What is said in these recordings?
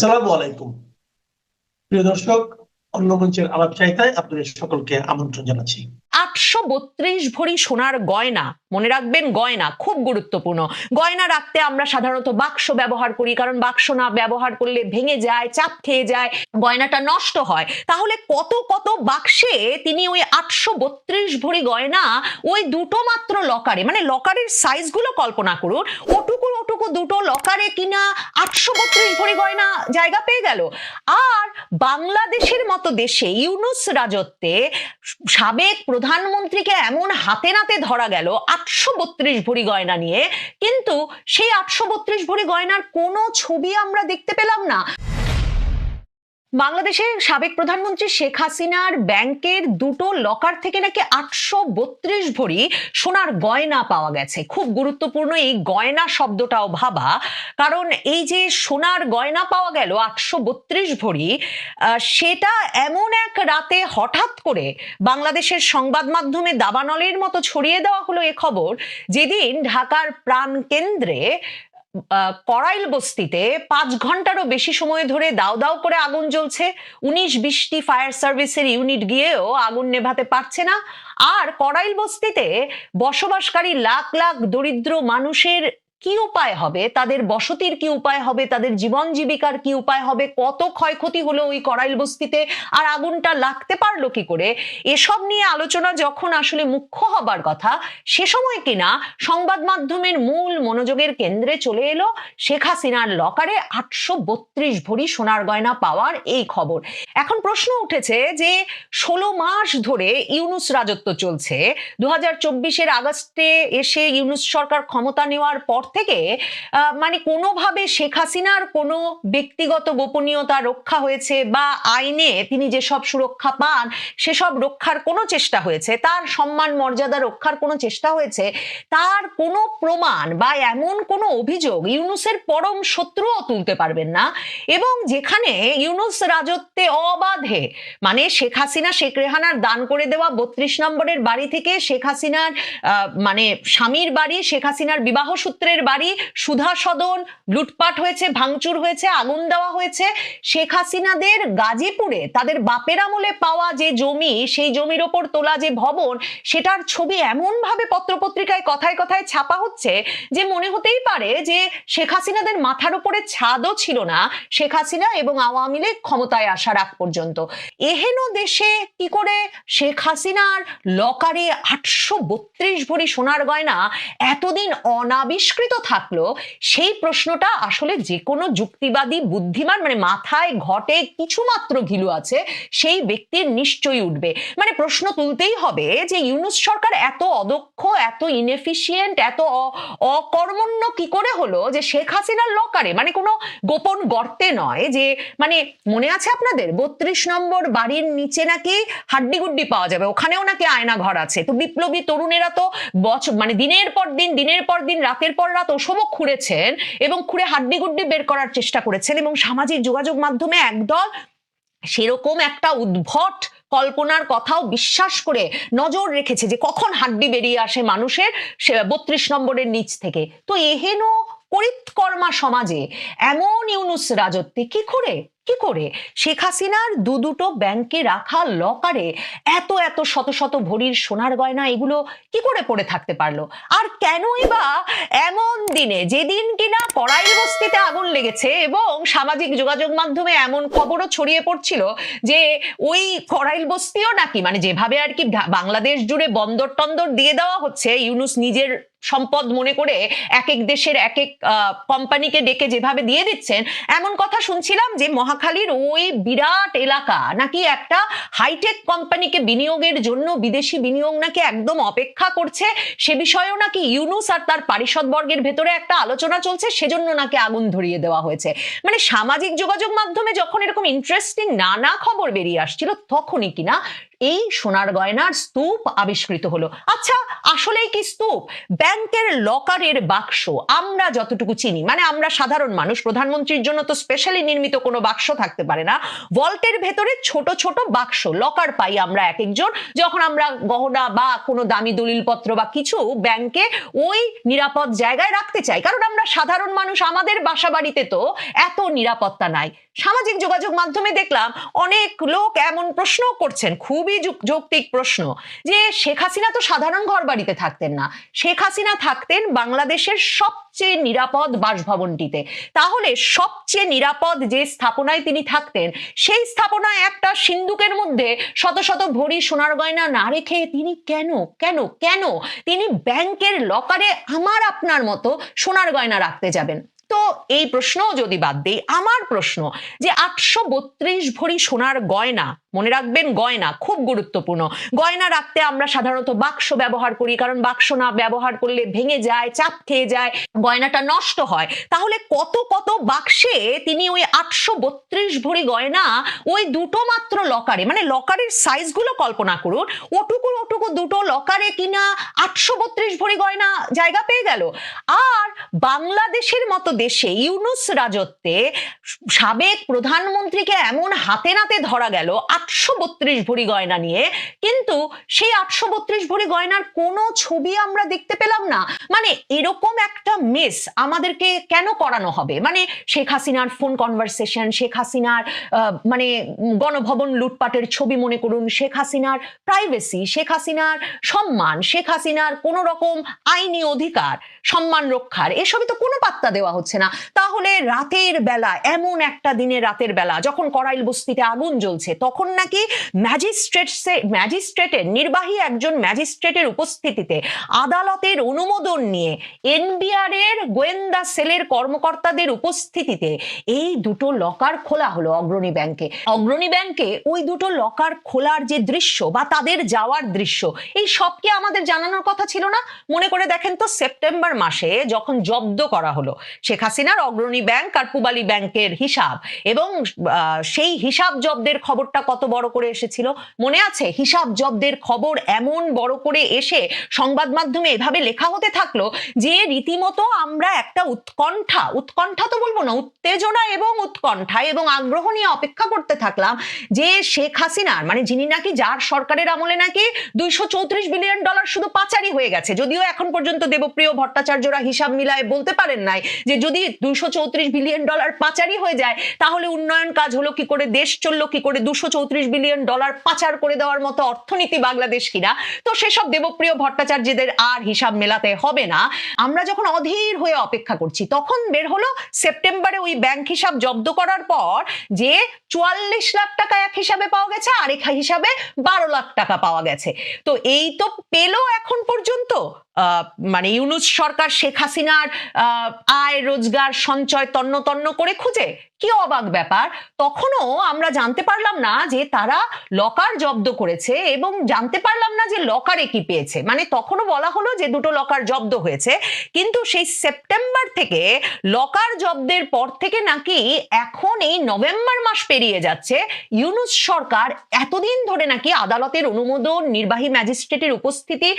আসসালামু আলাইকুম। প্রিয় দর্শক অন্য আলাপ চাইতায় আপনাদের সকলকে আমন্ত্রণ জানাচ্ছি। আটশো বত্রিশ ভরি সোনার গয়না মনে রাখবেন, গয়না খুব গুরুত্বপূর্ণ। গয়না রাখতে আমরা সাধারণত বাক্স ব্যবহার করি, কারণ বাক্স না ব্যবহার করলে ভেঙে যায়, চাপ খেয়ে যায়, গয়নাটা নষ্ট হয়। তাহলে কত কত বাক্সে তিনি ওই আটশো বত্রিশ ভরি গয়না ওই দুটো মাত্র লকারে মানে লকারের সাইজগুলো কল্পনা করুন, ওটুকু ওটুকু দুটো লকারে কিনা আটশো বত্রিশ ভরি গয়না জায়গা পেয়ে গেল। আর বাংলাদেশের মতো দেশে ইউনুস রাজত্বে সাবেক প্রধানমন্ত্রীকে এমন হাতে নাতে ধরা গেল আটশো বত্রিশ ভরি গয়না নিয়ে, কিন্তু সেই আটশো বত্রিশ ভরি গয়নার কোনো ছবি আমরা দেখতে পেলাম না। বাংলাদেশের সাবেক প্রধানমন্ত্রী শেখ হাসিনার ব্যাংকের দুটো লকার থেকে নাকি আটশো বত্রিশ ভরি সোনার গয়না পাওয়া গেছে। খুব গুরুত্বপূর্ণ এই গয়না শব্দটাও ভাবা। কারণ এই যে সোনার গয়না পাওয়া গেল, আটশো বত্রিশ ভরি সেটা এমন এক রাতে হঠাৎ করে বাংলাদেশের সংবাদ মাধ্যমে দাবানলের মতো ছড়িয়ে দেওয়া হলো এ খবর। যেদিন ঢাকার প্রাণ কেন্দ্রে করাইল বস্তিতে পাঁচ ঘন্টারও বেশি সময় ধরে দাও দাও করে আগুন জ্বলছে। উনিশ বিশটি ফায়ার সার্ভিসের ইউনিট গিয়েও আগুন নেভাতে পারছে না। আর করাইল বস্তিতে বসবাসকারী লাখ লাখ দরিদ্র মানুষের কি উপায় হবে? তাদের বসতির কি উপায় হবে? তাদের জীবন জীবিকার কি উপায় হবে? কত ক্ষয়ক্ষতি হলো ওই করাইল বস্তিতে? আর আগুনটা লাগতে পারল কি করে? এসব নিয়ে আলোচনা যখন আসলে মুখ্য হবার কথা, সে সময় কিনা সংবাদ মাধ্যমের মূল মনোযোগের কেন্দ্রে চলে এলো শেখ হাসিনার লকারে আটশো বত্রিশ ভরি সোনার গয়না পাওয়ার এই খবর। এখন প্রশ্ন উঠেছে যে, ষোলো মাস ধরে ইউনুস রাজত্ব চলছে। দু হাজার চব্বিশের আগস্টে এসে ইউনুস সরকার ক্ষমতা নেওয়ার পর থেকে মানে কোনোভাবে শেখ হাসিনার কোনো ব্যক্তিগত গোপনীয়তা রক্ষা হয়েছে বা আইনে তিনি যেসব সুরক্ষা পান, সেসব রক্ষার কোনো চেষ্টা হয়েছে, তার সম্মান মর্যাদা রক্ষার কোনো চেষ্টা হয়েছে, তার কোনো প্রমাণ বা এমন কোনো অভিযোগ ইউনুসের পরম শত্রুও তুলতে পারবেন না। এবং যেখানে ইউনুস রাজত্বে অবাধে মানে শেখ হাসিনা, শেখ রেহানার দান করে দেওয়া বত্রিশ নম্বরের বাড়ি থেকে শেখ হাসিনার মানে স্বামীর বাড়ি, শেখ হাসিনার বিবাহ সূত্রের বাড়ি সুধা সদন লুটপাট হয়েছে, ভাঙচুর হয়েছে, আগুন দেওয়া হয়েছে। শেখ হাসিনাদের গাজীপুরে তাদের বাপের আমলে পাওয়া যে জমি, সেই জমির ওপর তোলা যে ভবন, সেটার ছবি এমন ভাবে পত্রপত্রিকায় কথায় কথায় ছাপা হচ্ছে যে মনে হতেই পারে যে শেখ হাসিনাদের মাথার উপরে ছাদও ছিল না শেখ হাসিনা এবং আওয়ামী লীগ ক্ষমতায় আসার আগ পর্যন্ত। এহেন দেশে কি করে শেখ হাসিনার লকারে আটশো বত্রিশ ভরি সোনার গয়না এতদিন অনাবিষ্কৃত থাকল, সেই প্রশ্নটা আসলে যে কোনো যুক্তিবাদী, বুদ্ধিমান মানে মাথায় ঘটে কিছু মাত্র ঘিলু আছে, সেই ব্যক্তির নিশ্চয়ই উঠবে। মানে প্রশ্ন তুলতেই হবে যে ইউনুস সরকার এত অদক্ষ, এত ইনএফিসিয়েন্ট এত অকর্মণ্য কি করে হলো যে শেখ হাসিনার লকারে মানে কোনো গোপন গর্তে নয় যে মানে মনে আছে আপনাদের? বত্রিশ নম্বর বাড়ির নিচে নাকি হাড্ডি গুড্ডি পাওয়া যাবে, ওখানেও নাকি আয়না ঘর আছে। তো বিপ্লবী তরুণেরা তো বছর মানে দিনের পর দিন, দিনের পর দিন, রাতের পর রাত ওসবও খুঁড়েছেন এবং খুঁড়ে হাড্ডি গুড্ডি বের করার চেষ্টা করেছেন এবং সামাজিক যোগাযোগ মাধ্যমে একদল সেরকম একটা উদ্ভট কল্পনার কথাও বিশ্বাস করে নজর রেখেছে যে কখন হাড্ডি বেরিয়ে আসে মানুষের বত্রিশ নম্বরের নিচ থেকে। তো এহেন করিতকর্মা সমাজে এমন ইউনুস রাজত্বে কি করে? কি করে? শেখ হাসিনার দু দুটো ব্যাংকে রাখা লকারে এত এত শত শত ভরির সোনার গয়না, এগুলো কি করে পড়ে থাকতে পারল? আর কেনই বা এমন দিনে, যেদিন কিনা কড়াই বস্তিতে আগুন লেগেছে এবং সামাজিক যোগাযোগ মাধ্যমে এমন খবরও ছড়িয়ে পড়ছিল যে ওই কড়াইল বস্তিও নাকি মানে যেভাবে আর কি বাংলাদেশ জুড়ে বন্দর টন্দর দিয়ে দেওয়া হচ্ছে, ইউনুস নিজের সম্পদ মনে করে এক এক দেশের এক এক কোম্পানিকে ডেকে যেভাবে দিয়ে দিচ্ছেন, এমন কথা শুনছিলাম যে মহাখালীর ওই বিরাট এলাকা নাকি একটা হাইটেক কোম্পানিকে বিনিয়োগের জন্য বিদেশি বিনিয়োগ নাকি একদম অপেক্ষা করছে, সে বিষয়েও নাকি ইউনুস আর তার পারিষদ বর্গের ভেতরে একটা আলোচনা চলছে, সেজন্য নাকি আগুন ধরিয়ে দেওয়া হয়েছে। মানে সামাজিক যোগাযোগ মাধ্যমে যখন এরকম ইন্টারেস্টিং নানা খবর বেরিয়ে আসছিল, তখনই কিনা এই সোনার গয়নার স্তূপ আবিষ্কৃত হলো। আচ্ছা আসলেই কি স্তূপ? ব্যাংকের লকারের বাক্স, আমরা যতটুকু চিনি মানে আমরা সাধারণ মানুষ, প্রধানমন্ত্রীর জন্য তো স্পেশালি নির্মিত কোনো বাক্স থাকতে পারে না ভল্টের ভেতরে ছোট ছোট বাক্স লকার পাই আমরা এক একজন, যখন আমরা গহনা বা কোনো দামি দলিলপত্র বা কিছু ব্যাংকে ওই নিরাপদ জায়গায় রাখতে চাই, কারণ আমরা সাধারণ মানুষ, আমাদের বাসা বাড়িতে তো এত নিরাপত্তা নাই। সামাজিক যোগাযোগ মাধ্যমে দেখলাম, অনেক লোক এমন প্রশ্ন করছেন, খুবই যৌক্তিক প্রশ্ন, যে শেখ হাসিনা তো সাধারণ ঘর বাড়িতে থাকতেন না, শেখ হাসিনা থাকতেন বাংলাদেশের সবচেয়ে নিরাপদ বাসভবনটিতে। তাহলে সবচেয়ে নিরাপদ যে স্থাপনায় তিনি থাকতেন, সেই স্থাপনায় একটা সিন্ধুকের মধ্যে শত শত ভরি সোনার গয়না না রেখে তিনি কেন কেন কেন তিনি ব্যাংকের লকারে আমার আপনার মতো সোনার গয়না রাখতে যাবেন? তো এই প্রশ্ন যদি বাদ দিই, আমার প্রশ্ন যে আটশো বত্রিশ ভরি সোনার গয়না, মনে রাখবেন গয়না খুব গুরুত্বপূর্ণ। গয়না রাখতে আমরা সাধারণত বাক্স ব্যবহার করি, কারণ বাক্স না ব্যবহার করলে ভেঙে যায়, চাপ খেয়ে যায়, গয়নাটা নষ্ট হয়। তাহলে কত কত বাক্সে তিনি ওই আটশো বত্রিশ ভরি গয়না ওই দুটো মাত্র লকারে মানে লকারের সাইজগুলো কল্পনা করুন, ওটুকু ওটুকু দুটো লকারে কিনা আটশো বত্রিশ ভরি গয়না জায়গা পেয়ে গেল। আর বাংলাদেশের মতো দেশে ইউনুস রাজত্বে সাবেক প্রধানমন্ত্রীকে এমন হাতে নাতে ধরা গেল, আটশো বত্রিশ ভরি গয়না নিয়ে। কিন্তু সেই আটশো বত্রিশ ভরি গয়নার কোনো ছবি আমরা দেখতে পেলাম না। মানে এরকম একটা মিস আমাদেরকে কেন করানো হবে? মানে শেখ হাসিনার ফোন কনভারসেশন শেখ হাসিনার মানে গণভবন লুটপাটের ছবি মনে করুন, শেখ হাসিনার প্রাইভেসি শেখ হাসিনার সম্মান, শেখ হাসিনার কোন রকম আইনি অধিকার, সম্মান রক্ষার, এসবই তো কোনো পাত্তা দেওয়া হচ্ছে না। তাহলে রাতের বেলা, এমন একটা দিনে রাতের বেলা, যখন করাইল বস্তিতে আগুন জ্বলছে, তখন নাকি ম্যাজিস্ট্রেট ম্যাজিস্ট্রেটের, নির্বাহী একজন ম্যাজিস্ট্রেটের উপস্থিতিতে আদালতের অনুমোদন নিয়ে এনবিআর এর গোয়েন্দা সেলের কর্মকর্তাদের উপস্থিতিতে এই দুটো লকার খোলা হলো অগ্রণী ব্যাংকে। অগ্রণী ব্যাংকে ওই দুটো লকার খোলার যে দৃশ্য বা তাদের যাওয়ার দৃশ্য, এই সবকে আমাদের জানানোর কথা ছিল না? মনে করে দেখেন তো, সেপ্টেম্বর মাসে যখন জব্দ করা হলো শেখ হাসিনার অগ্রণী ব্যাংক আর পুবালী ব্যাংকের হিসাব। এবং সেই হিসাব জব্দের খবরটা কত বড় করে এসেছিল? মনে আছে? হিসাব জব্দের খবর এমন বড় করে এসে সংবাদ মাধ্যমে এভাবে লেখা হতে থাকল যে, রীতিমতো আমরা একটা উৎকণ্ঠা উৎকণ্ঠা তো বলব না, উত্তেজনা এবং উৎকণ্ঠা এবং আগ্রহ নিয়ে অপেক্ষা করতে থাকলাম যে, শেখ হাসিনার মানে যিনি নাকি যার সরকারের আমলে নাকি দুইশো চৌত্রিশ বিলিয়ন ডলার শুধু পাচারই হয়ে গেছে। যদিও এখন পর্যন্ত দেবপ্রিয় ভট্টাচার্যরা হিসাব মিলায় বলতে পারেন নাই যে যদি চৌত্রিশ বিলিয়ন ডলার পাচারই হয়ে যায়, তাহলে উন্নয়ন কাজ হলো কি করে দেশ চলল, কি করে দুশো চৌত্রিশ বিলিয়ন ডলার পাচার করে দেওয়ার মতো অর্থনীতি বাংলাদেশ কিনা তো সেসব দেবপ্রিয় ভট্টাচার্যদের আর হিসাব মেলাতে হবে না। আমরা যখন অধীর হয়ে অপেক্ষা করছি, তখন বের হলো সেপ্টেম্বরে ওই ব্যাংক হিসাব জব্দ করার পর যে চুয়াল্লিশ লাখ টাকা এক হিসাবে পাওয়া গেছে, আরেক হিসাবে বারো লাখ টাকা পাওয়া গেছে। তো এই তো পেল এখন পর্যন্ত। মানে ইউনুস সরকার শেখ হাসিনার আয়, রোজগার, সঞ্চয় তন্ন তন্ন করে খুঁজে। কি অবাক ব্যাপার। তখনও আমরা জানতে পারলাম না যে তারা লকার জব্দ করেছে এবং জানতে পারলাম না যে লকারে কি পেয়েছে। মানে তখনও বলা হলো যে দুটো লকার জব্দ হয়েছে। কিন্তু সেই সেপ্টেম্বর থেকে লকার জব্দের পর থেকে নাকি এখন এই নভেম্বর মাস পেরিয়ে যাচ্ছে। ইউনুস সরকার এতদিন ধরে নাকি আদালতের অনুমোদন, নির্বাহী ম্যাজিস্ট্রেটের উপস্থিতি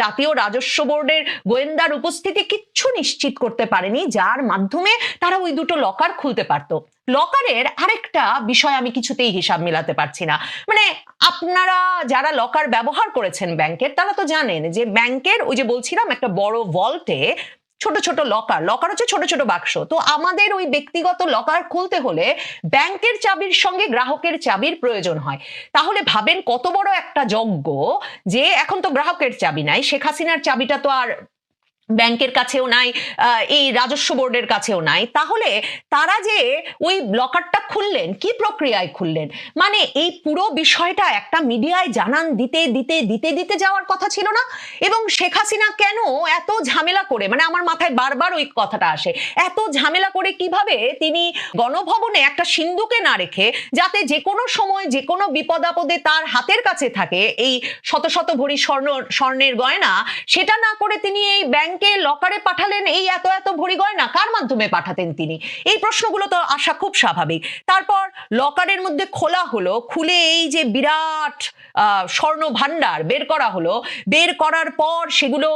জাতীয় রাজস্ব বোর্ডের গোয়েন্দার উপস্থিতি কিচ্ছু নিশ্চিত করতে পারেনি, যার মাধ্যমে তারা ওই দুটো লকার খুলতে পারতো। লকারের আরেকটা বিষয় আমি কিছুতেই হিসাব মিলাতে পারছি না। মানে আপনারা যারা লকার ব্যবহার করেছেন ব্যাংকের তারা তো জানেন যে ব্যাংকের ওই যে বলছিলাম একটা বড় ভল্টে ছোট ছোট লকার লকার হচ্ছে ছোট ছোট বাক্স। তো আমাদের ওই ব্যক্তিগত লকার খুলতে হলে ব্যাংকের চাবির সঙ্গে গ্রাহকের চাবির প্রয়োজন হয়। তাহলে ভাবেন কত বড় একটা যজ্ঞ যে এখন তো গ্রাহকের চাবি নাই, শেখ হাসিনার চাবিটা তো আর ব্যাংকের কাছেও নাই এই রাজস্ব বোর্ডের কাছেও নাই। তাহলে তারা যে ওই লকারটা খুললেন, কি প্রক্রিয়ায় খুললেন? মানে এই পুরো বিষয়টা একটা মিডিয়ায় জানান দিতে দিতে দিতে দিতে যাওয়ার কথা ছিল না? এবং শেখ হাসিনা কেন এত ঝামেলা করে মানে আমার মাথায় বারবার ওই কথাটা আসে, এত ঝামেলা করে কীভাবে তিনি গণভবনে একটা সিন্ধুকে না রেখে যাতে যে কোনো সময়, যে কোনো বিপদ আপদে তার হাতের কাছে থাকে এই শত শত ভরি স্বর্ণ, স্বর্ণের গয়না, সেটা না করে তিনি এই ব্যাংকে লকারে পাঠালেন এই এত এত ভরি গয়না? কার মাধ্যমে পাঠাতেন তিনি? এই প্রশ্নগুলো তো আসা খুব স্বাভাবিক। তারপর লকারের মধ্যে খোলা হলো, খুলে এই যে বিরাট স্বর্ণ ভান্ডার বের করা হলো। বের করার পর সেগুলো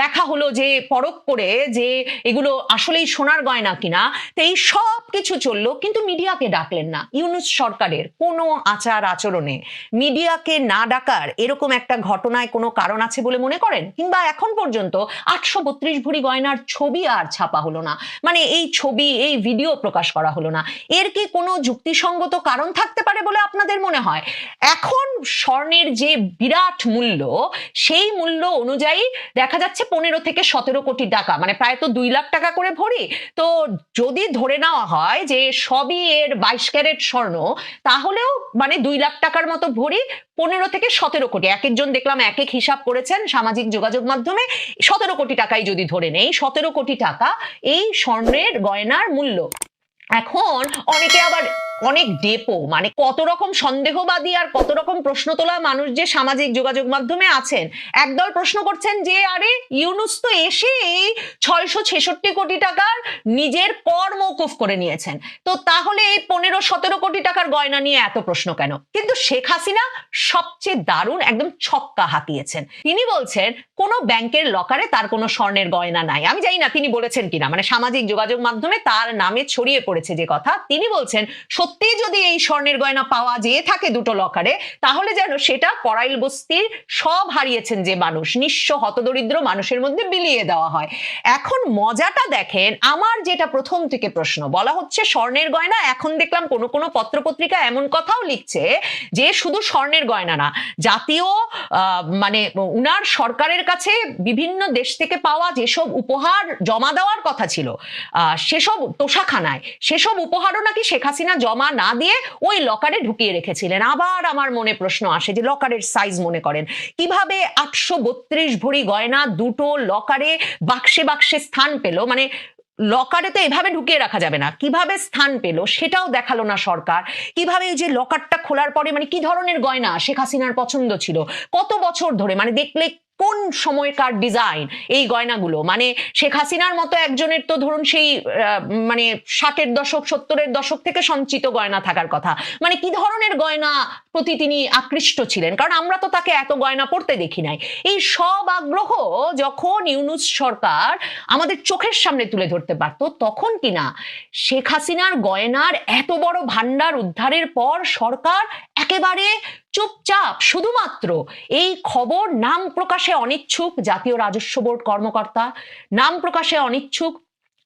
দেখা হলো যে পরখ করে যে এগুলো আসলেই সোনার গয়না কিনা, তো এই সব কিছু চলল। কিন্তু মিডিয়াকে ডাকলেন না। ইউনুস সরকারের কোনো আচার আচরণে মিডিয়াকে না ডাকার এরকম একটা ঘটনায় কোনো কারণ আছে বলে মনে করেন? কিংবা এখন পর্যন্ত আটশো বত্রিশ ভরি গয়নার ছবি আর ছাপা হলো না। মানে এই ছবি, এই ভিডিও প্রকাশ করা হলো না। এর কি কোনো যুক্তিসঙ্গত কারণ থাকতে পারে বলে আপনাদের মনে হয়? এখন স্বর্ণের যে বিরাট মূল্য, সেই মূল্য অনুযায়ী দেখা যাচ্ছে পনেরো থেকে সতেরো কোটি টাকা। মানে প্রায় তো দুই লাখ টাকা করে ভরি। তো যদি ধরে নেওয়া হয় যে সবই এর বাইশ ক্যারেট স্বর্ণ, তাহলেও মানে দুই লাখ টাকার মতো ভরি পনেরো থেকে সতেরো কোটি। এক একজন দেখলাম এক এক হিসাব করেছেন সামাজিক যোগাযোগ মাধ্যমে। সতেরো কোটি টাকাই যদি ধরে নেই, সতেরো কোটি টাকা এই স্বর্ণের গয়নার মূল্য। এখন অনেকে আবার অনেক ডেপো মানে কত রকম সন্দেহবাদী আর কত রকম প্রশ্ন তোলা মানুষ যে সামাজিক যোগাযোগ মাধ্যমে আছেন। একদল প্রশ্ন করছেন যে, আরে ইউনুস তো এসে এই ছয়শো ছেষট্টি কোটি টাকার নিজের কর মৌকুফ করে নিয়েছেন। তো তাহলে এই পনেরো সতেরো কোটি টাকার গয়না নিয়ে এত প্রশ্ন কেন? কিন্তু শেখ হাসিনা সবচেয়ে দারুণ একদম ছক্কা হাঁকিয়েছেন। তিনি বলছেন, কোনো ব্যাংকের লকারে তার কোনো স্বর্ণের গয়না নাই। আমি জানি না তিনি বলেছেন কিনা মানে সামাজিক যোগাযোগ মাধ্যমে তার নামে ছড়িয়ে পড়েছে যে কথা। তিনি বলছেন সত্যি যদি এই স্বর্ণের গয়না পাওয়া যেয়ে থাকে দুটো লকারে, তাহলে যেন সেটা করাইল বস্তির সব হারিয়েছেন যে মানুষ, নিঃস্ব হতদরিদ্র মানুষের মধ্যে বিলিয়ে দেওয়া হয়। এখন মজাটা দেখেন, আমার যেটা প্রথম থেকে প্রশ্ন, বলা হচ্ছে স্বর্ণের গয়না, এখন দেখলাম কোনো কোনো পত্রপত্রিকা এমন কথাও লিখছে যে শুধু স্বর্ণের গয়না না, জাতীয় মানে উনার সরকারের কাছে বিভিন্ন দেশ থেকে পাওয়া যেসব উপহার জমা দেওয়ার কথা ছিল সেসব তোষাখানায়, সেসব উপহারও নাকি শেখ হাসিনা জমা না দিয়ে ওই লকারে ঢুকিয়ে রেখেছিলেন। আবার আমার মনে প্রশ্ন আসে যে লকারের সাইজ মনে করেন। কীভাবে আটশো বত্রিশ ভরি গয়না দুটো লকারে বাক্সে বাক্সে স্থান পেল? মানে লকারে তো এভাবে ঢুকিয়ে রাখা যাবে না। কীভাবে স্থান পেল সেটাও দেখাল না সরকার। কীভাবে এই যে লকারটা খোলার পরে মানে কি ধরনের গয়না? শেখ হাসিনার পছন্দ ছিল। কত বছর ধরে? মানে দেখলে কোন সময়কার ডিজাইন এই গয়নাগুলো। মানে শেখ হাসিনার মতো একজনের তো ধরুন সেই মানে ষাটের দশক, সত্তরের দশক থেকে সঞ্চিত গয়না থাকার কথা। মানে কি ধরনের গয়না প্রতি তিনি আকৃষ্ট ছিলেন? কারণ আমরা তো তাকে এত গয়না পড়তে দেখি নাই। এই সব আগ্রহ যখন ইউনুস সরকার আমাদের চোখের সামনে তুলে ধরতে পারতো, তখন কিনা শেখ হাসিনার গয়নার এত বড় ভান্ডার উদ্ধারের পর সরকার একেবারে চুপচাপ শুধুমাত্র এই খবর নাম প্রকাশে অনিচ্ছুক জাতীয় রাজস্ব বোর্ড কর্মকর্তা নাম প্রকাশে অনিচ্ছুক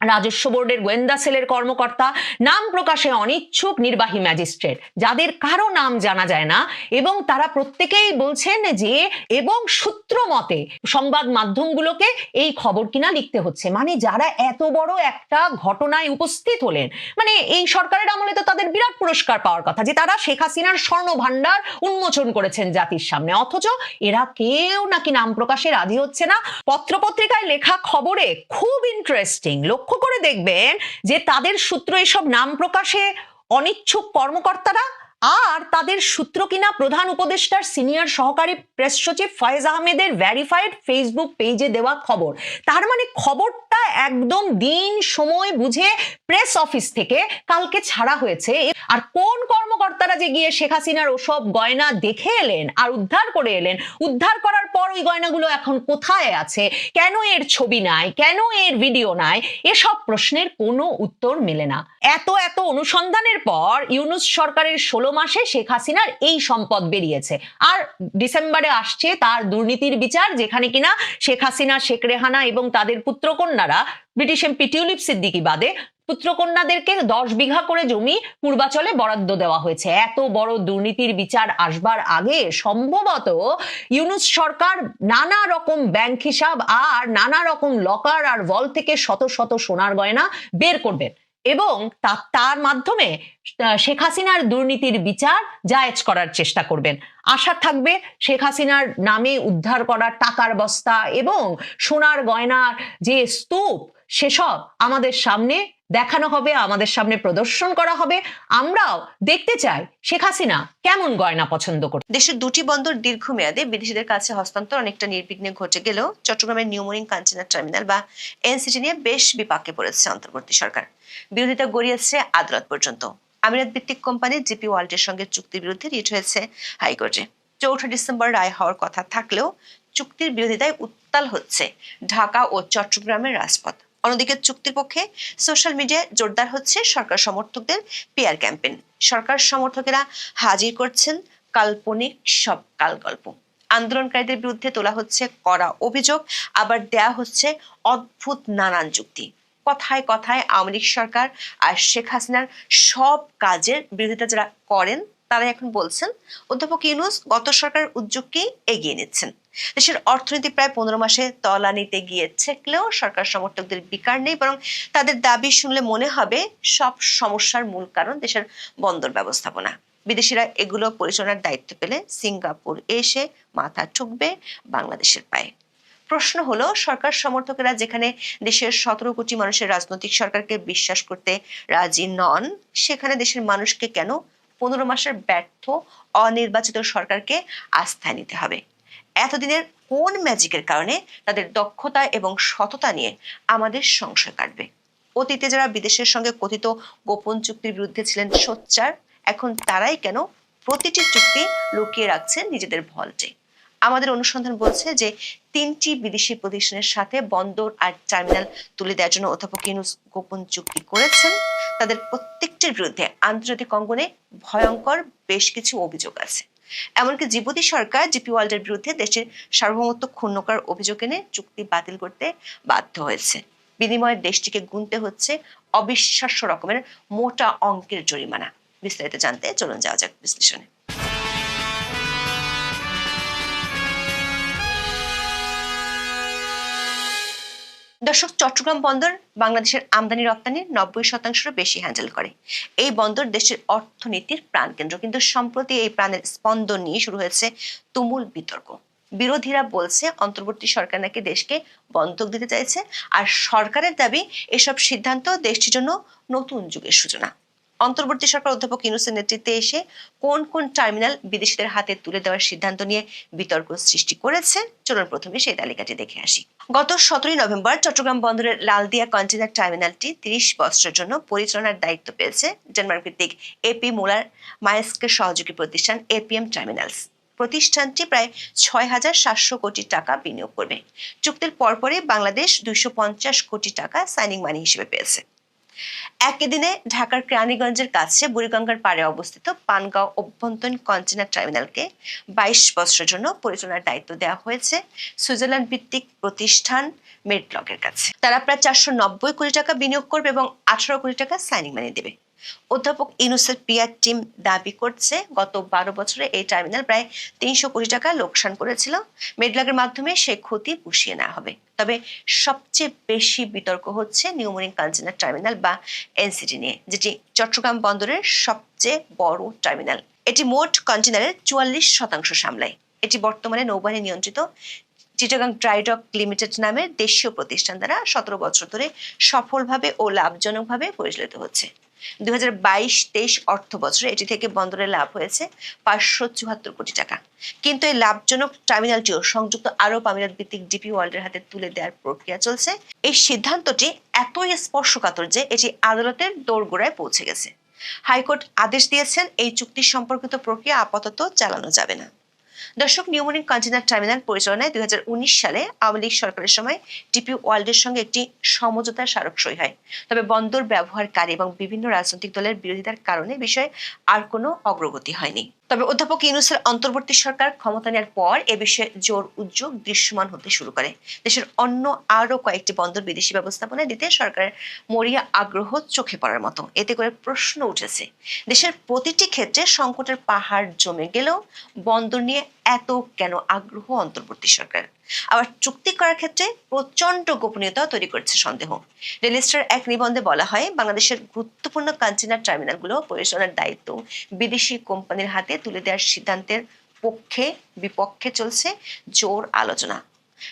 রাজস্ব বোর্ডের গোয়েন্দা সেলের কর্মকর্তা নাম প্রকাশে অনিচ্ছুক নির্বাহী ম্যাজিস্ট্রেট, যাদের কারও নাম জানা যায় না এবং তারা প্রত্যেকেই বলছেন যে এবং সূত্র মতে সংবাদ মাধ্যমগুলোকে এই খবর কিনা লিখতে হচ্ছে। মানে যারা এত বড় একটা ঘটনায় উপস্থিত হলেন মানে এই সরকারের আমলে তো তাদের বিরাট পুরস্কার পাওয়ার কথা যে তারা শেখ হাসিনার স্বর্ণ ভান্ডার উন্মোচন করেছেন জাতির সামনে। অথচ এরা কেউ নাকি নাম প্রকাশে রাজি হচ্ছে না। পত্রপত্রিকায় লেখা খবরে খুব ইন্টারেস্টিং লক্ষ্য করে দেখবেন যে তাদের সূত্র এসব নাম প্রকাশে অনিচ্ছুক কর্মকর্তারা আর তাদের সূত্র কিনা প্রধান উপদেষ্টার সিনিয়র সহকারী প্রেস সচিব ফয়েজ আহমেদের ভ্যারিফাইড ফেসবুক পেজে দেওয়া খবর। তার মানে খবরটা একদম দিন, সময় বুঝে প্রেস অফিস থেকে কালকে ছাড়া হয়েছে। আর কোন কর্মকর্তারা যে গিয়ে শেখ হাসিনার ওসব গয়না দেখে এলেন আর উদ্ধার করে এলেন, উদ্ধার করার পর ওই গয়নাগুলো এখন কোথায় আছে, কেন এর ছবি নাই, কেন এর ভিডিও নাই, এসব প্রশ্নের কোনো উত্তর মেলে না। এত এত অনুসন্ধানের পর ইউনুস সরকারের ষোলো মাসে শেখ হাসিনার এই সম্পদ বেরিয়েছে। আর ডিসেম্বরে আসছে তার দুর্নীতির বিচার, যেখানে কিনা শেখ হাসিনা, শেখ রেহানা এবং তাদের পুত্রকন্যারা ব্রিটিশ এমপি টিউলিপ সিদ্দিকি বাদে পুত্রকন্যাদেরকে দশ বিঘা করে জমি পূর্বাচলে বরাদ্দ দেওয়া হয়েছে। এত বড় দুর্নীতির বিচার আসবার আগে সম্ভবত ইউনুস সরকার নানা রকম ব্যাংক হিসাব আর নানা রকম লকার আর ভল থেকে শত শত সোনার গয়না বের করবেন। এবং তার মাধ্যমে শেখ হাসিনার দুর্নীতির বিচার জায়েজ করার চেষ্টা করবেন। আশা থাকবে শেখ হাসিনার নামে উদ্ধার করা টাকার বস্তা এবং সোনার গয়নার যে স্তূপ, সেসব আমাদের সামনে দেখানো হবে, আমাদের সামনে প্রদর্শন করা হবে। আমরাও দেখতে চাই শেখ হাসিনা কেমন গয়না পছন্দ করতে দেশের দুটি বন্দর দীর্ঘমেয়াদে বিদেশিদের কাছে হস্তান্তর অনেকটা নির্বিঘ্নে ঘটে গেলেও চট্টগ্রামের নিউমোরিং কাঞ্চনা টার্মিনাল বা এনসিটি নিয়ে বেশ বিপাকে পড়েছে অন্তর্বর্তী সরকার। বিরোধিতা গড়িয়েছে আদালত পর্যন্ত। আমিরাত ভিত্তিক কোম্পানি জিপি ওয়ার্ল্ডের সঙ্গে চুক্তির বিরুদ্ধে রিট হয়েছে হাইকোর্টে। চৌঠা ডিসেম্বর রায় হওয়ার কথা থাকলেও চুক্তির বিরোধিতায় উত্তাল হচ্ছে ঢাকা ও চট্টগ্রামের রাজপথ। অন্যদিকে চুক্তির পক্ষে সোশ্যাল মিডিয়ায় জোরদার হচ্ছে সরকার সমর্থকদের পিয়ার ক্যাম্পেইন। সরকার সমর্থকেরা হাজির করছেন কাল্পনিক সব কালগল্প। আন্দোলনকারীদের বিরুদ্ধে তোলা হচ্ছে কড়া অভিযোগ, আবার দেয়া হচ্ছে অদ্ভুত নানান যুক্তি। কথায় কথায় আওয়ামী লীগ সরকার আর শেখ হাসিনার সব কাজের বিরোধিতা যারা করেন তারা এখন বলছেন, অধ্যাপক ইউনুস গত সরকার উদ্যোগকেই এগিয়ে নিচ্ছেন। দেশের অর্থনীতি প্রায় পনেরো মাসে তলানিতে গিয়ে ছেকলেও সরকার সমর্থকদের বিকার নেই, বরং তাদের দাবি শুনলে মনে হবে সব সমস্যার মূল কারণ দেশের বন্দর ব্যবস্থাপনা। বিদেশিরা এগুলো পরিচালনার দায়িত্ব পেলে সিঙ্গাপুর এসে মাথা ঠুকবে বাংলাদেশের পায়ে। প্রশ্ন হলো, সরকার সমর্থকেরা যেখানে দেশের সতেরো কোটি মানুষের রাজনৈতিক সরকারকে বিশ্বাস করতে রাজি নন, সেখানে দেশের মানুষকে কেন পনেরো মাসের ব্যর্থ, অনির্বাচিত সরকারকে আস্থায় নিতে হবে? এতদিনের কোন ম্যাজিকের কারণে তাদের দক্ষতা এবং সততা নিয়ে আমাদের সংশয় কাটবে? অতীতে যারা বিদেশের সঙ্গে কথিত গোপন চুক্তির বিরুদ্ধে ছিলেন সোচ্চার, এখন তারাই কেন প্রতিটি চুক্তি লুকিয়ে রাখছেন নিজেদের ভল্টে? আমাদের অনুসন্ধান বলছে যে তিনটি বিদেশি প্রতিষ্ঠানের সাথে বন্দর আর টার্মিনাল তুলে দেওয়ার জন্য অধ্যাপক ইউনুস গোপন চুক্তি করেছেন। তাদের প্রত্যেকটির বিরুদ্ধে আন্তর্জাতিক অঙ্গনে ভয়ঙ্কর বেশ কিছু অভিযোগ আছে। এমনকি জিবুতি সরকার, জিপি ওয়ার্ল্ডের বিরুদ্ধে দেশের সার্বভৌমত্ব ক্ষুণ্ণ করার অভিযোগ এনে চুক্তি বাতিল করতে বাধ্য হয়েছে। বিনিময়ে দেশটিকে গুনতে হচ্ছে অবিশ্বাস্য রকমের মোটা অঙ্কের জরিমানা। বিস্তারিত জানতে চলুন যাওয়া যাক বিশ্লেষণে। দর্শক, চট্টগ্রাম বন্দর বাংলাদেশের আমদানি রপ্তানির নব্বই শতাংশেরও বেশি হ্যান্ডেল করে। এই বন্দর দেশের অর্থনীতির প্রাণকেন্দ্র। কিন্তু সম্প্রতি এই প্রাণের স্পন্দন নিয়ে শুরু হয়েছে তুমুল বিতর্ক। বিরোধীরা বলছে, অন্তর্বর্তী সরকার নাকি দেশকে বন্ধক দিতে চাইছে। আর সরকারের দাবি, এসব সিদ্ধান্ত দেশটির জন্য নতুন যুগের সূচনা। অন্তর্বর্তী সরকার অধ্যাপক ইউনুসের নেতৃত্বে এসে কোন কোন টার্মিনাল বিদেশিদের হাতে তুলে দেওয়ার সিদ্ধান্ত নিয়ে বিতর্ক সৃষ্টি করেছে? চলুন প্রথমে সেই তালিকাটি দেখে আসি। গত সতেরোই নভেম্বর চট্টগ্রাম বন্দরের লালদিয়া কন্টেনার টার্মিনালটি তিরিশ বছরের জন্য পরিচালনার দায়িত্ব পেয়েছে ডেনমার্ক ভিত্তিক এপি মোলার মায়াস্কের সহযোগী প্রতিষ্ঠান এপিএম টার্মিনালস প্রতিষ্ঠানটি প্রায় ছয় হাজার সাতশো কোটি টাকা বিনিয়োগ করবে। চুক্তির পরপরই বাংলাদেশ দুইশো পঞ্চাশ কোটি টাকা সাইনিং মানি হিসেবে পেয়েছে। একই দিনে ঢাকার কেরানীগঞ্জের কাছে বুড়িগঙ্গার পাড়ে অবস্থিত পানগাঁও অভ্যন্তরীণ কন্টেনার টার্মিনালকে বাইশ বছরের জন্য পরিচালনার দায়িত্ব দেওয়া হয়েছে সুইজারল্যান্ড ভিত্তিক প্রতিষ্ঠান মেডলকের কাছে। তারা প্রায় চারশো নব্বই কোটি টাকা বিনিয়োগ করবে এবং আঠারো কোটি টাকা সাইনিং মানি দেবে। অধ্যাপক ইনুসের পিয়ার টিম দাবি করছে, গত বারো বছরে এই টার্মিনাল প্রায় তিনশো কোটি টাকা লোকসান করেছিল। মেডলকের মাধ্যমে সেই ক্ষতি পুষিয়ে নেওয়া হবে। তবে সবচেয়ে বেশি বিতর্ক হচ্ছে নিউমোরিং কন্টেনার টার্মিনাল বা এনসিটি নিয়ে, যেটি চট্টগ্রাম বন্দরের সবচেয়ে বড় টার্মিনাল। এটি মোট কন্টেনারের চুয়াল্লিশ শতাংশ সামলায়। এটি বর্তমানে নৌবাহিনী নিয়ন্ত্রিত চিটাগাং ড্রাইডক লিমিটেড নামের দেশীয় প্রতিষ্ঠান দ্বারা সতেরো বছর ধরে সফলভাবে ও লাভজনকভাবে পরিচালিত হচ্ছে। দুই হাজার বাইশ তেইশ অর্থ বছরে এটি থেকে বন্দরের লাভ হয়েছে পাঁচশো চুয়াত্তর কোটি টাকা। কিন্তু এই লাভজনক টার্মিনালটিও সংযুক্ত আরব আমিরাত ভিত্তিক ডিপি ওয়ার্ল্ডের হাতে তুলে দেওয়ার প্রক্রিয়া চলছে। এই সিদ্ধান্তটি এতই স্পর্শকাতর যে এটি আদালতের দোরগোড়ায় পৌঁছে গেছে। হাইকোর্ট আদেশ দিয়েছেন এই চুক্তি সম্পর্কিত প্রক্রিয়া আপাতত চালানো যাবে না। দর্শক নিউমোনিক কন্টেনার টার্মিনাল পরিচালনায় দুই হাজার উনিশ সালে আওয়ামী লীগ সরকারের সময় ডিপি ওয়ার্ল্ডের সঙ্গে একটি সমঝোতার স্মারক সই হয়। তবে বন্দর ব্যবহারকারী এবং বিভিন্ন রাজনৈতিক দলের বিরোধিতার কারণে বিষয়ে আর কোনো অগ্রগতি হয়নি। তবে অধ্যাপক ইউনুসের অন্তর্বর্তী সরকার ক্ষমতা নেওয়ার পর এ বিষয়ে জোর উদ্যোগ দৃশ্যমান হতে শুরু করে। দেশের অন্য আরও কয়েকটি বন্দর বিদেশি ব্যবস্থাপনায় দিতে সরকারের মরিয়া আগ্রহ চোখে পড়ার মতো। এতে করে প্রশ্ন উঠেছে, দেশের প্রতিটি ক্ষেত্রে সংকটের পাহাড় জমে গেলেও বন্দর নিয়ে এত কেন আগ্রহ অন্তর্বর্তী সরকার? আবার চুক্তি করার ক্ষেত্রে প্রচণ্ড গোপনীয়তা তৈরি করছে সন্দেহ। রেলিস্টার এক নিবন্ধে বলা হয়, বাংলাদেশের গুরুত্বপূর্ণ কন্টেনার টার্মিনালগুলো পরিচালনার দায়িত্ব বিদেশি কোম্পানির হাতে তুলে দেওয়ার সিদ্ধান্তের পক্ষে বিপক্ষে চলছে জোর আলোচনা।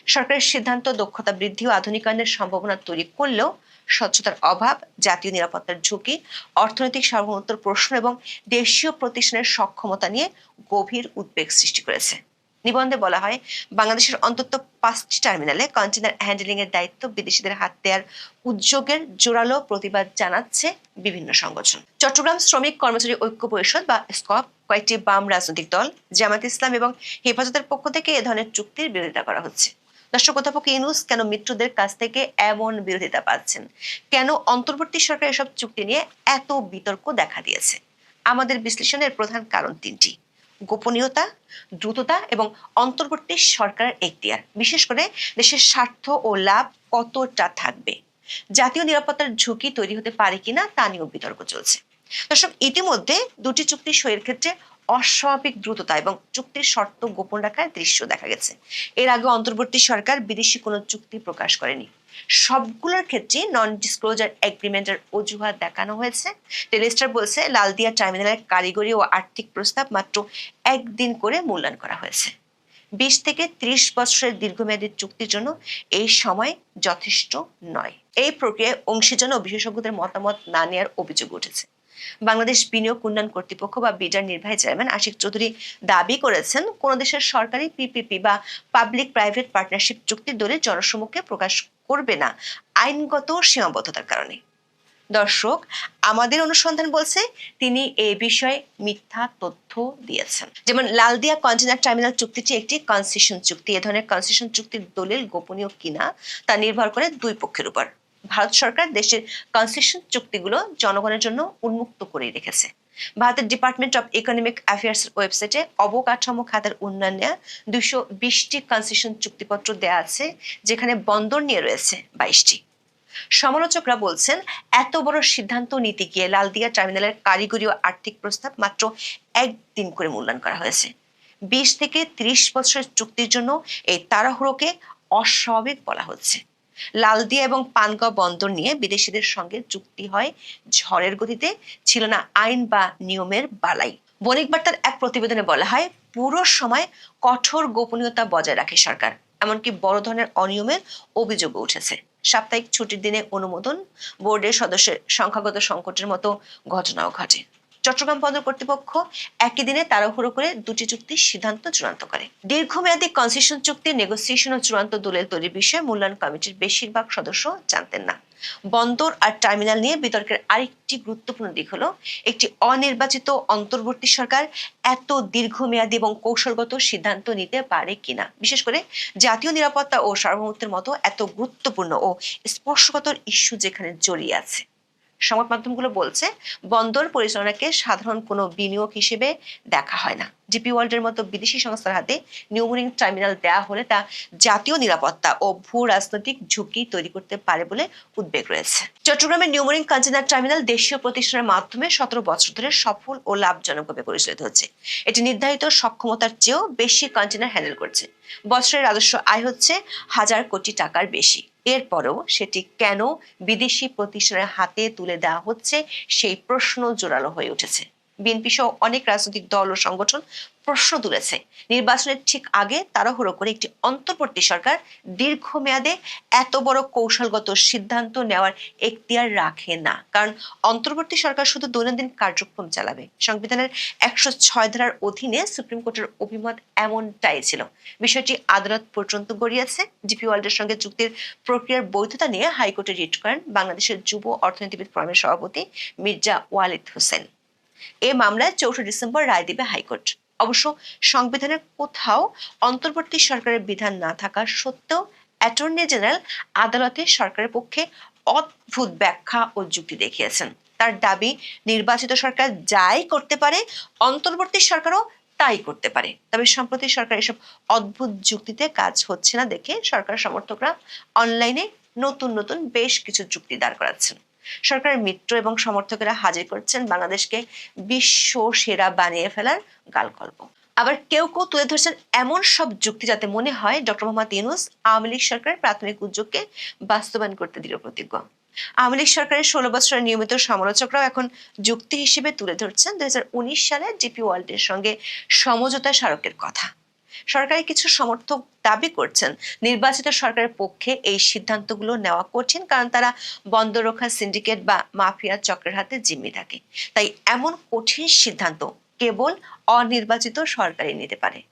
সরকারের সিদ্ধান্ত দক্ষতা বৃদ্ধি ও আধুনিকায়নের সম্ভাবনা তৈরি করলেও স্বচ্ছতার অভাব, জাতীয় নিরাপত্তার ঝুঁকি, অর্থনৈতিক সার্বভৌমত্বর প্রশ্ন এবং দেশীয় প্রতিষ্ঠানের সক্ষমতা নিয়ে গভীর উদ্বেগ সৃষ্টি করেছে। নিবন্ধে বলা হয়, বাংলাদেশের অন্তত পাঁচটি টার্মিনালে কন্টেনার হ্যান্ডেলিং এর দায়িত্ব বিদেশিদের হাত দেওয়ার উদ্যোগের জোরালো প্রতিবাদ জানাচ্ছে বিভিন্ন সংগঠন। চট্টগ্রাম শ্রমিক কর্মচারী ঐক্য পরিষদ বা স্কপ, কয়েকটি বাম রাজনৈতিক দল জামাত ইসলাম এবং হেফাজতের পক্ষ থেকে এ ধরনের চুক্তির বিরোধিতা করা হচ্ছে। দর্শক, অধ্যাপক ইনুস কেন মিত্রদের কাছ থেকে এমন বিরোধিতা পাচ্ছেন? কেন অন্তর্বর্তী সরকার এসব চুক্তি নিয়ে এত বিতর্ক দেখা দিয়েছে? আমাদের বিশ্লেষণের প্রধান কারণ তিনটি। গোপনীয়তা, দ্রুততা এবং অন্তর্বর্তী সরকারের এখতিয়ার। বিশেষ করে দেশের স্বার্থ ও লাভ কতটা থাকবে? জাতীয় নিরাপত্তার ঝুঁকি তৈরি হতে পারে কিনা তা নিয়েও বিতর্ক চলছে। দর্শক, ইতিমধ্যে দুটি চুক্তি সইয়ের ক্ষেত্রে অস্বাভাবিক দ্রুততা এবং চুক্তির শর্ত গোপন রাখার দৃশ্য দেখা গেছে। এর আগে অন্তর্বর্তী সরকার বিদেশি কোনো চুক্তি প্রকাশ করেনি। সবগুলোর ক্ষেত্রে নন ডিসক্লোজার এগ্রিমেন্টের অজুহাত দেখানো হয়েছে। টেলিস্টার বলছে, লালদিয়া টার্মিনালের কারিগরি ও আর্থিক প্রস্তাব মাত্র একদিন করে মূল্যায়ন করা হয়েছে। বিশ থেকে ত্রিশ বছরের দীর্ঘমেয়াদী চুক্তির জন্য এই সময় যথেষ্ট নয়। এই প্রক্রিয়ায় অংশের জন্য বিশেষজ্ঞদের মতামত না নেওয়ার অভিযোগ উঠেছে। বাংলাদেশ বিনিয়োগ উন্নয়ন কর্তৃপক্ষ বা বিডার নির্বাহী চেয়ারম্যান আশিক চৌধুরী দাবি করেছেন, কোন দেশের সরকারি পিপিপি বা পাবলিক প্রাইভেট পার্টনারশিপ চুক্তির দলিল জনসমক্ষে প্রকাশ করবে না আইনগত সীমাবদ্ধতার কারণে। দর্শক, আমাদের অনুসন্ধান বলছে তিনি এ বিষয়ে মিথ্যা তথ্য দিয়েছেন। যেমন লালদিয়া কন্টেনার টার্মিনাল চুক্তিটি একটি কনসেশন চুক্তি। এ ধরনের কনসেশন চুক্তির দলিল গোপনীয় কিনা তা নির্ভর করে দুই পক্ষের উপর। ভারত সরকার দেশের কনসেশন চুক্তিগুলো জনগণের জন্য উন্মুক্ত করে রেখেছে। ভারতের ডিপার্টমেন্ট অফ ইকোনমিক অ্যাফেয়ার্স ওয়েবসাইটে অবকাঠামো খাতের উন্নয়নে দুশো বিশটি কনসেশন চুক্তিপত্র দেয়া আছে, যেখানে বন্দর নিয়ে রয়েছে বাইশটি। সমালোচকরা বলছেন, এত বড় সিদ্ধান্ত নিতে গিয়ে লালদিয়া টার্মিনালের কারিগরি ও আর্থিক প্রস্তাব মাত্র একদিন করে মূল্যায়ন করা হয়েছে। বিশ থেকে ত্রিশ বছরের চুক্তির জন্য এই তাড়াহুড়োকে অস্বাভাবিক বলা হচ্ছে। লালদিয়া এবং পানগাঁও বন্দর নিয়ে বিদেশিদের সঙ্গে চুক্তি হয়। ঝড়ের গতিতে ছিল না আইন বা নিয়মের বালাই। বণিক বার্তার এক প্রতিবেদনে বলা হয়, পুরো সময় কঠোর গোপনীয়তা বজায় রাখে সরকার, এমনকি বড় ধরনের অনিয়মের অভিযোগও উঠেছে। সাপ্তাহিক ছুটির দিনে অনুমোদন বোর্ডের সদস্যের সংখ্যাগত সংকটের মতো ঘটনাও ঘটে। চট্টগ্রাম বন্দর কর্তৃপক্ষ একই দিনে তাড়াহুড়ো করে দুটি চুক্তির সিদ্ধান্ত চূড়ান্ত করে। দীর্ঘমেয়াদী কনসেশন চুক্তি নেগোসিয়েশন ও চূড়ান্ত দলিল তৈরির বিষয়ে মূল্যায়ন কমিটির বেশিরভাগ সদস্য জানতেন না। বন্দর আর টার্মিনাল নিয়ে বিতর্কের আরেকটি গুরুত্বপূর্ণ দিক হলো, একটি অনির্বাচিত অন্তর্বর্তী সরকার এত দীর্ঘমেয়াদী এবং কৌশলগত সিদ্ধান্ত নিতে পারে কিনা? বিশেষ করে জাতীয় নিরাপত্তা ও সার্বভৌমত্বের মতো এত গুরুত্বপূর্ণ ও স্পর্শকাতর ইস্যু যেখানে জড়িয়ে আছে। সংবাদ মাধ্যমগুলো বলছে বন্দর পরিচালনাকে সাধারণ কোনো বিনিয়োগ হিসেবে দেখা হয় না। জিপি ওয়ার্ল্ডের মতো বিদেশি সংস্থার হাতে নিউমোরিং টার্মিনাল দেওয়া হলে তা জাতীয় নিরাপত্তা ও ভূ রাজনৈতিক ঝুঁকি তৈরি করতে পারে বলে উদ্বেগ রয়েছে। চট্টগ্রামের নিউমোরিং কন্টেনার টার্মিনাল দেশীয় প্রতিষ্ঠানের মাধ্যমে সতেরো বছর ধরে সফল ও লাভজনকভাবে পরিচালিত হচ্ছে। এটি নির্ধারিত সক্ষমতার চেয়েও বেশি কন্টেনার হ্যান্ডেল করছে। বছরের রাজস্ব আয় হচ্ছে হাজার কোটি টাকার বেশি। এরপরেও সেটি কেন বিদেশি প্রতিষ্ঠানের হাতে তুলে দেওয়া হচ্ছে সেই প্রশ্ন জোরালো হয়ে উঠেছে। বিএনপি সহ অনেক রাজনৈতিক দল ও সংগঠন প্রশ্ন তুলেছে। নির্বাচনের ঠিক আগে তাড়াহুড়ো করে একটি অন্তর্বর্তী সরকার দীর্ঘমেয়াদে এত বড় কৌশলগত সিদ্ধান্ত নেওয়ার এখতিয়ার রাখে না। কারণ অন্তর্বর্তী সরকার শুধু দৈনন্দিন কার্যক্রম চালাবে। সংবিধানের একশো ছয় ধারার অধীনে সুপ্রিম কোর্টের অভিমত এমনটাই ছিল। বিষয়টি আদালত পর্যন্ত গড়িয়েছে। জিপি ওয়ার্ল্ডের সঙ্গে চুক্তির প্রক্রিয়ার বৈধতা নিয়ে হাইকোর্টে রিট করেন বাংলাদেশের যুব অর্থনীতিবিদ ফোরামের সভাপতি মির্জা ওয়ালিদ হোসেন। এ মামলায় চৌঠা ডিসেম্বর রায় দিবে হাইকোর্ট। অবশ্য সংবিধানের কোথাও অন্তর্বর্তী সরকারের বিধান না থাকা সত্ত্বেও অ্যাটর্নি জেনারেল আদালতে সরকারের পক্ষে অদ্ভুত ব্যাখ্যা ও যুক্তি দেখিয়েছেন। তার দাবি, নির্বাচিত সরকার যাই করতে পারে, অন্তর্বর্তী সরকারও তাই করতে পারে। তবে সম্প্রতি সরকার এসব অদ্ভুত যুক্তিতে কাজ হচ্ছে না দেখে সরকার সমর্থকরা অনলাইনে নতুন নতুন বেশ কিছু যুক্তি দাঁড় করাচ্ছেন। সরকারের মিত্র এবং সমর্থকেরা হাজির করছেন বাংলাদেশকে বিশ্ব সেরা বানিয়ে ফেলার গালগল্প। আবার কেউ কেউ তুলে ধরছেন এমন সব যুক্তি যাতে মনে হয় ডক্টর মোহাম্মদ ইউনুস আওয়ামী লীগ সরকারের প্রাথমিক উদ্যোগকে বাস্তবায়ন করতে দৃঢ় প্রতিজ্ঞ। আওয়ামী লীগ সরকারের ষোলো বছরের নিয়মিত সমালোচকরাও এখন যুক্তি হিসেবে তুলে ধরছেন দুই হাজার উনিশ সালে জিপি ওয়ার্ল্ডের সঙ্গে সমঝোতা স্মারকের কথা। সরকারি কিছু সমর্থক দাবি করছেন। নির্বাচিত সরকারের পক্ষে এই সিদ্ধান্তগুলো নেওয়া কঠিন কারণ তারা বন্দর রক্ষা সিন্ডিকেট বা মাফিয়া চক্রের হাতে জিম্মি থাকে। তাই এমন কঠিন সিদ্ধান্ত কেবল অনির্বাচিত সরকারই নিতে পারে।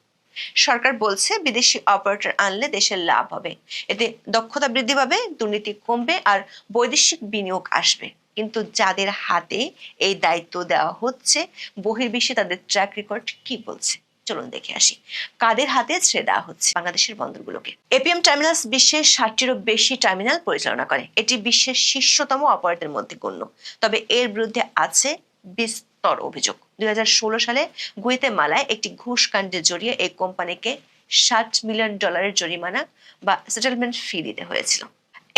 সরকার বলছে, বিদেশি অপারেটর আনলে দেশের লাভ হবে। এতে দক্ষতা বৃদ্ধি পাবে, দুর্নীতি কমবে আর বৈদেশিক বিনিয়োগ আসবে। কিন্তু যাদের হাতে এই দায়িত্ব দেওয়া হচ্ছে, বহির্বিশ্বে তাদের ট্র্যাক রেকর্ড কি বলছে? চলুন দেখে আসি। কাদের হাতে ছেড়ে দেওয়া হচ্ছে বাংলাদেশের বন্দরগুলোকে? এপিএম টার্মিনালস বিশ্বের ষাটটিরও বেশি টার্মিনাল পরিচালনা করে। এটি বিশ্বের শীর্ষতম অপারেটরের মধ্যে গণ্য। তবে এর বিরুদ্ধে আছে বিস্তর অভিযোগ। দুই হাজার ষোলো সালে গুয়েতেমালায় একটি ঘুষ কাণ্ডে জড়িয়ে এই কোম্পানিকে ষাট মিলিয়ন ডলারের জরিমানা বা সেটেলমেন্ট ফি দিতে হয়েছিল।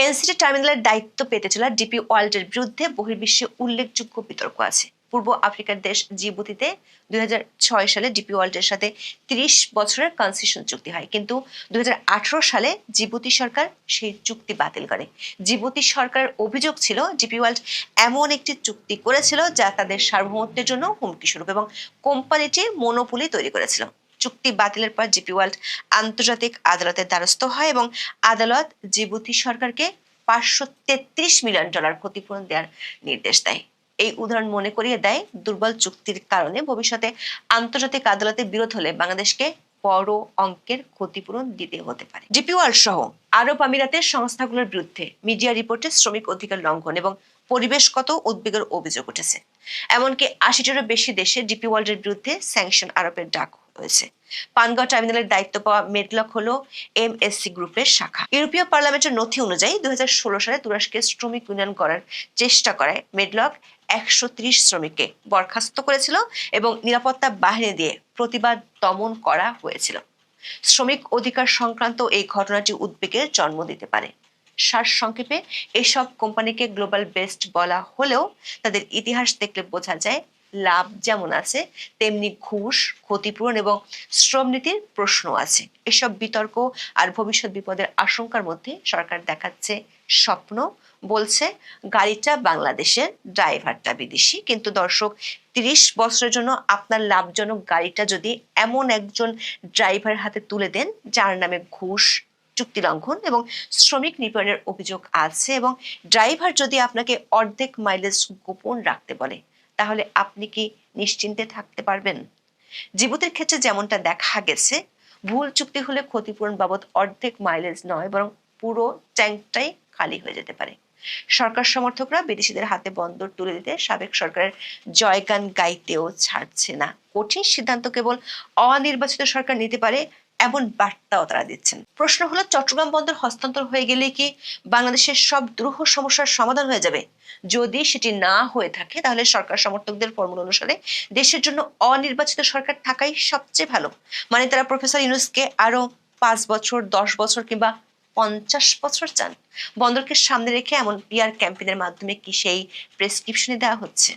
এনসিটি টার্মিনালের দায়িত্ব পেতে চলা ডিপি ওয়ার্ল্ডের বিরুদ্ধে বহির্বিশ্বে উল্লেখযোগ্য বিতর্ক আছে। পূর্ব আফ্রিকার দেশ জিবুতিতে দুই হাজার ছয় সালে ডিপি ওয়ার্ল্ডের সাথে তিরিশ বছরের কনসেশন চুক্তি হয়। কিন্তু দুই হাজার আঠারো সালে জিবুতি সরকার সেই চুক্তি বাতিল করে। জিবুতি সরকারের অভিযোগ ছিল ডিপি ওয়ার্ল্ড এমন একটি চুক্তি করেছিল যা তাদের সার্বভৌমত্বের জন্য হুমকি স্বরূপ এবং কোম্পানিটি মনোপলি তৈরি করেছিল। চুক্তি বাতিলের পর জিপি ওয়ার্ল্ড আন্তর্জাতিক আদালতের দ্বারস্থ হয় এবং আদালত জিবুতি সরকারকে পাঁচশো তেত্রিশ মিলিয়ন ডলার ক্ষতিপূরণ দেওয়ার নির্দেশ দেয়। এই উদাহরণ মনে করিয়ে দেয় দুর্বল চুক্তির কারণে ভবিষ্যতে আন্তর্জাতিক আদালতে বিরোধ হলে বাংলাদেশকে বড় অঙ্কের ক্ষতিপূরণ দিতে হতে পারে। ডিপি ওয়ার্ল্ড সহ আরব আমিরাতের সংস্থাগুলোর বিরুদ্ধে মিডিয়া রিপোর্টে শ্রমিক অধিকার লঙ্ঘন এবং পরিবেশগত উদ্বেগের অভিযোগ উঠেছে। এমনকি আশিটিরও বেশি দেশে ডিপি ওয়ার্ল্ডের বিরুদ্ধে স্যাংশন আরোপের ডাক হয়েছে। পানগাঁও টার্মিনালের দায়িত্ব পাওয়া মেডলক হলো এমএসসি গ্রুপের শাখা। ইউরোপীয় পার্লামেন্টের নথি অনুযায়ী দুই হাজার ষোলো সালে তুরস্কে শ্রমিক ইউনিয়ন করার চেষ্টা করায় মেডলক একশো ত্রিশ শ্রমিককে বরখাস্ত করেছিল এবং নিরাপত্তা বাহিনী দিয়ে প্রতিবাদ দমন করা হয়েছিল। শ্রমিক অধিকার সংক্রান্ত এই ঘটনাটি উদ্বেগের জন্ম দিতে পারে। সার সংক্ষেপে, এসব কোম্পানিকে গ্লোবাল বেস্ট বলা হলেও তাদের ইতিহাস দেখলে বোঝা যায়, লাভ যেমন আছে, তেমনি ঘুষ, ক্ষতিপূরণ এবং শ্রম নীতির প্রশ্ন আছে। এসব বিতর্ক আর ভবিষ্যৎ বিপদের আশঙ্কার মধ্যে সরকার দেখাচ্ছে স্বপ্ন বলছে, গাড়িটা বাংলাদেশের ড্রাইভারটা বিদেশি, কিন্তু দর্শক, তিরিশ বছরের জন্য আপনার লাভজনক গাড়িটা যদি এমন একজন ড্রাইভার হাতে তুলে দেন, যার নামে ঘুষ, চুক্তি লঙ্ঘন এবং শ্রমিক নিপীড়নের অভিযোগ আছে এবং ড্রাইভার যদি আপনাকে অর্ধেক মাইলেজ গোপন রাখতে বলে, তাহলে আপনি কি নিশ্চিন্তে থাকতে পারবেন? জীবতের ক্ষেত্রে যেমনটা দেখা গেছে, ভুল চুক্তি হলে ক্ষতিপূরণ বাবদ অর্ধেক মাইলেজ নয়, বরং পুরো ট্যাঙ্কটাই খালি হয়ে যেতে পারে। সরকার সমর্থকরা বিদেশিদের হাতে বন্দর তুলে দিতে সাবেক সরকারের জয়গান গাইতেও ছাড়ছে না। কঠিন সিদ্ধান্ত কেবল অনির্বাচিত সরকার নিতে পারে এমন বার্তাও তারা দিচ্ছেন। প্রশ্ন হলো, চট্টগ্রাম বন্দর হস্তান্তর হয়ে গেলে কি বাংলাদেশের সব দ্রুহ সমস্যার সমাধান হয়ে যাবে? যদি সেটি না হয়ে থাকে, তাহলে সরকার সমর্থকদের ফর্মুলা অনুসারে দেশের জন্য অনির্বাচিত সরকার থাকাই সবচেয়ে ভালো। মানে তারা প্রফেসর ইউনুসকে আরও পাঁচ বছর, দশ বছর কিংবা পঞ্চাশ বছর চান বন্দরকে সামনে রেখে এমন পিয়ার ক্যাম্পেনের মাধ্যমে কি সেই প্রেসক্রিপশনে দেওয়া হচ্ছে?